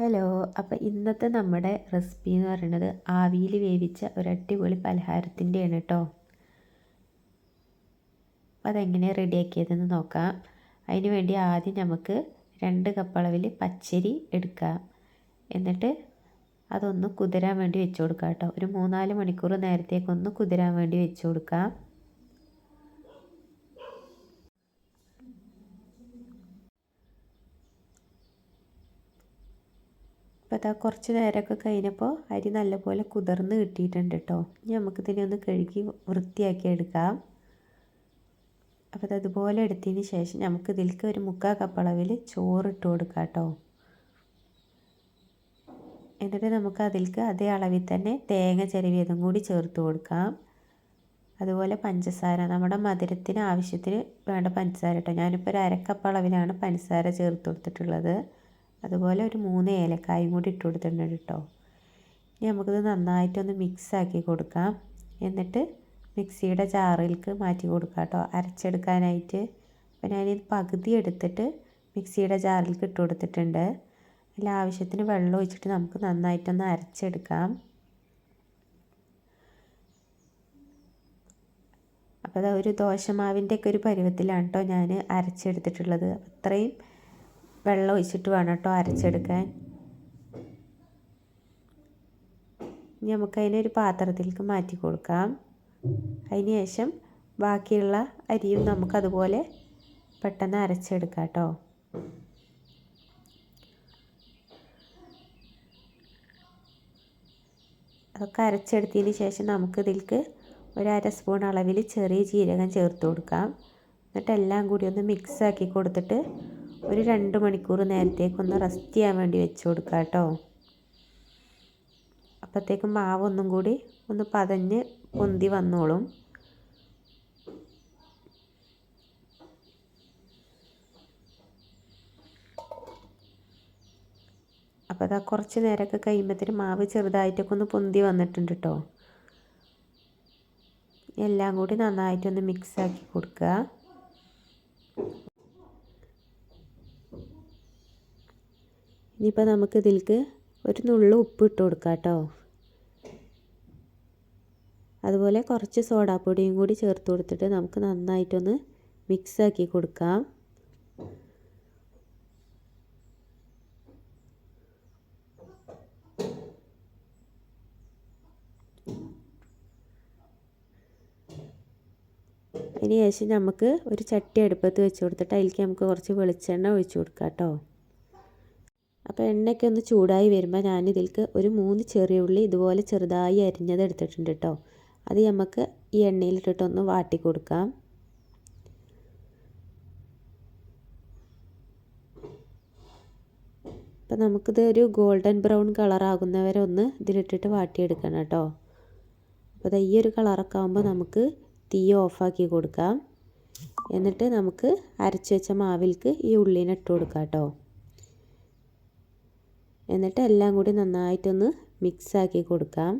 Hello അപ്പോൾ ഇന്നത്തെ നമ്മുടെ റെസിപ്പി എന്ന് പറയുന്നത് ആവിയിൽ വേവിച്ച ഒരു പലഹാരത്തിന്റെയാണ് കേട്ടോ. അതെങ്ങനെ റെഡിയാക്കിയതെന്ന് നോക്കാം. അതിന് വേണ്ടി ആദ്യം നമുക്ക് രണ്ട് കപ്പ് അളവിൽ പച്ചരി എടുക്കാം. എന്നിട്ട് അതൊന്ന് കുതിരാൻ വേണ്ടി വെച്ച് കൊടുക്കാം കേട്ടോ. ഒരു മൂന്നാൽ മണിക്കൂർ നേരത്തേക്കൊന്ന് കുതിരാൻ വേണ്ടി വെച്ച് കൊടുക്കാം. അപ്പോൾ അതാ കുറച്ച് നേരമൊക്കെ കഴിഞ്ഞപ്പോൾ അരി നല്ലപോലെ കുതിർന്ന് കിട്ടിയിട്ടുണ്ട് കേട്ടോ ഇനി നമുക്കിതിനെ ഒന്ന് കഴുകി വൃത്തിയാക്കി എടുക്കാം. അപ്പോൾ അത് അതുപോലെ എടുത്തതിന് ശേഷം നമുക്ക് ഇതിലേക്ക് ഒരു മുക്കാൽ കപ്പളവിൽ ചോറ് ഇട്ട് കൊടുക്കാം കേട്ടോ എന്നിട്ട് നമുക്ക് അതിലേക്ക് അതേ അളവിൽ തന്നെ തേങ്ങ ചെരുവിയതും കൂടി ചേർത്ത് കൊടുക്കാം. അതുപോലെ പഞ്ചസാര നമ്മുടെ മധുരത്തിന് ആവശ്യത്തിന് വേണ്ട പഞ്ചസാര കേട്ടോ ഞാനിപ്പോൾ ഒരു അരക്കപ്പ് അളവിലാണ് പഞ്ചസാര ചേർത്ത് കൊടുത്തിട്ടുള്ളത്. അതുപോലെ ഒരു മൂന്ന് ഏലക്കായും കൂടി ഇട്ട് കൊടുത്തിട്ടുണ്ട് കേട്ടോ. ഇനി നമുക്കിത് നന്നായിട്ടൊന്ന് മിക്സാക്കി കൊടുക്കാം. എന്നിട്ട് മിക്സിയുടെ ജാറിലേക്ക് മാറ്റി കൊടുക്കാം കേട്ടോ. അരച്ചെടുക്കാനായിട്ട്. അപ്പോൾ ഞാനിത് പകുതി എടുത്തിട്ട് മിക്സിയുടെ ജാറിലേക്ക് ഇട്ട് കൊടുത്തിട്ടുണ്ട്. അതിൽ ആവശ്യത്തിന് വെള്ളം ഒഴിച്ചിട്ട് നമുക്ക് നന്നായിട്ടൊന്ന് അരച്ചെടുക്കാം. അപ്പോൾ അത് ഒരു ദോശമാവിന്റെ ഒക്കെ ഒരു പരുവത്തിലാണ് കേട്ടോ ഞാൻ അരച്ചെടുത്തിട്ടുള്ളത്. അത്രയും വെള്ളം ഒഴിച്ചിട്ട് വേണം കേട്ടോ അരച്ചെടുക്കാൻ. ഇനി നമുക്കതിനൊരു പാത്രത്തിലേക്ക് മാറ്റി കൊടുക്കാം. അതിന് ശേഷം ബാക്കിയുള്ള അരിയും നമുക്കതുപോലെ പെട്ടെന്ന് അരച്ചെടുക്കാം കേട്ടോ. അതൊക്കെ അരച്ചെടുത്തതിന് ശേഷം നമുക്കിതിലേക്ക് ഒരു അര സ്പൂൺ അളവിൽ ചെറിയ ജീരകം ചേർത്ത് കൊടുക്കാം. എന്നിട്ട് എല്ലാം കൂടി ഒന്ന് മിക്സ് ആക്കി കൊടുത്തിട്ട് ഒരു രണ്ട് മണിക്കൂർ നേരത്തേക്കൊന്ന് റെസ്റ്റ് ചെയ്യാൻ വേണ്ടി വെച്ച് കൊടുക്കുക കേട്ടോ അപ്പോഴത്തേക്കും മാവ് ഒന്നും കൂടി ഒന്ന് പതഞ്ഞ് പൊന്തി വന്നോളും. അപ്പോൾ അതാ കുറച്ച് നേരമൊക്കെ കഴിയുമ്പോഴത്തേന് മാവ് ചെറുതായിട്ടൊക്കെ ഒന്ന് പൊന്തി വന്നിട്ടുണ്ട് കേട്ടോ എല്ലാം കൂടി നന്നായിട്ടൊന്ന് മിക്സാക്കി കൊടുക്കുക ഇനിയിപ്പോൾ നമുക്ക് ഇതിലേക്ക് ഒരു നുള്ളു ഉപ്പ് ഇട്ട് കൊടുക്കാം കേട്ടോ. അതുപോലെ കുറച്ച് സോഡാപ്പൊടിയും കൂടി ചേർത്ത് കൊടുത്തിട്ട് നമുക്ക് നന്നായിട്ടൊന്ന് മിക്സ് ആക്കി കൊടുക്കാം. അതിന് ശേഷം നമുക്ക് ഒരു ചട്ടി അടുപ്പത്ത് വെച്ച് കൊടുത്തിട്ട് അതിലേക്ക് നമുക്ക് കുറച്ച് വെളിച്ചെണ്ണ ഒഴിച്ച് കൊടുക്കാം കേട്ടോ. അപ്പോൾ എണ്ണയൊക്കെ ഒന്ന് ചൂടായി വരുമ്പോൾ ഞാനിതിലേക്ക് ഒരു മൂന്ന് ചെറിയ ഉള്ളി ഇതുപോലെ ചെറുതായി അരിഞ്ഞത് എടുത്തിട്ടുണ്ട് കേട്ടോ. അത് നമുക്ക് ഈ എണ്ണയിലിട്ടിട്ടൊന്ന് വാട്ടി കൊടുക്കാം. അപ്പം നമുക്കിത് ഒരു ഗോൾഡൻ ബ്രൗൺ കളറാകുന്നവരെ ഒന്ന് ഇതിലിട്ടിട്ട് വാട്ടിയെടുക്കണം കേട്ടോ. അപ്പോൾ ഈ ഒരു കളറൊക്കെ ആകുമ്പോൾ നമുക്ക് തീ ഓഫാക്കി കൊടുക്കാം. എന്നിട്ട് നമുക്ക് അരച്ച് വെച്ച മാവിലേക്ക് ഈ ഉള്ളിനെ ഇട്ട് കൊടുക്കാം കേട്ടോ. എന്നിട്ട് എല്ലാം കൂടി നന്നായിട്ടൊന്ന് മിക്സാക്കി കൊടുക്കാം.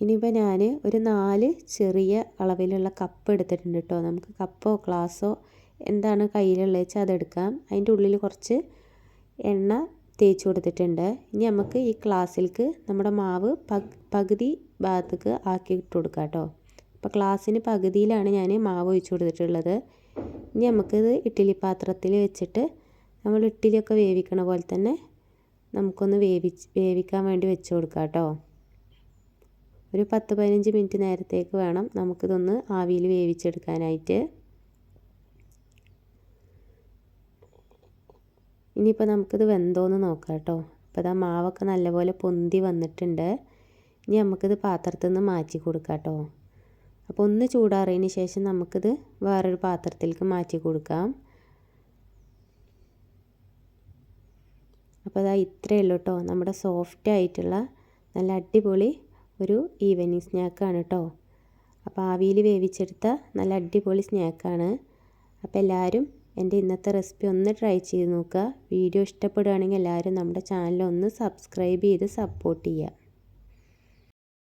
ഇനിയിപ്പോൾ ഞാൻ ഒരു നാല് ചെറിയ അളവിലുള്ള കപ്പ് എടുത്തിട്ടുണ്ട് കേട്ടോ. നമുക്ക് കപ്പോ ഗ്ലാസ്സോ എന്താണ് കയ്യിലുള്ളത് വെച്ചാൽ അതെടുക്കാം. അതിന്റെ ഉള്ളിൽ കുറച്ച് എണ്ണ തേച്ച് കൊടുത്തിട്ടുണ്ട്. ഇനി നമുക്ക് ഈ ക്ലാസ്സിലേക്ക് നമ്മുടെ മാവ് പകുതി ഭാഗത്തേക്ക് ആക്കി ഇട്ട് കൊടുക്കാം കേട്ടോ. അപ്പോൾ ക്ലാസ്സിന് പകുതിയിലാണ് ഞാൻ മാവ് ഒഴിച്ച് കൊടുത്തിട്ടുള്ളത്. ഇനി നമുക്കിത് ഇഡ്ഡലി പാത്രത്തിൽ വെച്ചിട്ട് നമ്മൾ ഇഡ്ഡലിയൊക്കെ വേവിക്കണ പോലെ തന്നെ നമുക്കൊന്ന് വേവി വേവിക്കാൻ വേണ്ടി വെച്ച് കൊടുക്കാം കേട്ടോ. ഒരു പത്ത് പതിനഞ്ച് മിനിറ്റ് നേരത്തേക്ക് വേണം നമുക്കിതൊന്ന് ആവിയിൽ വേവിച്ചെടുക്കാനായിട്ട്. ഇനിയിപ്പോൾ നമുക്കിത് വെന്തോന്ന് നോക്കാം കേട്ടോ. ഇപ്പോൾ ഇതാ മാവൊക്കെ നല്ലപോലെ പൊന്തി വന്നിട്ടുണ്ട്. ഇനി നമുക്കിത് പാത്രത്തിൽ നിന്ന് മാറ്റി കൊടുക്കാം കേട്ടോ. അപ്പോൾ ഒന്ന് ചൂടാറിയതിന് ശേഷം നമുക്കിത് വേറൊരു പാത്രത്തിലേക്ക് മാറ്റി കൊടുക്കാം. അപ്പോൾ അതാ ഇത്രയേ ഉള്ളൂ കേട്ടോ. നമ്മുടെ സോഫ്റ്റ് ആയിട്ടുള്ള നല്ല അടിപൊളി ഒരു ഈവനിങ് സ്നാക്കാണ് കേട്ടോ. അപ്പോൾ ആവിയിൽ വേവിച്ചെടുത്ത നല്ല അടിപൊളി സ്നാക്കാണ് അപ്പോൾ എല്ലാവരും എന്റെ ഇന്നത്തെ റെസിപ്പി ഒന്ന് ട്രൈ ചെയ്ത് നോക്കുക. വീഡിയോ ഇഷ്ടപ്പെടുകയാണെങ്കിൽ എല്ലാവരും നമ്മുടെ ചാനൽ ഒന്ന് സബ്സ്ക്രൈബ് ചെയ്ത് സപ്പോർട്ട് ചെയ്യുക.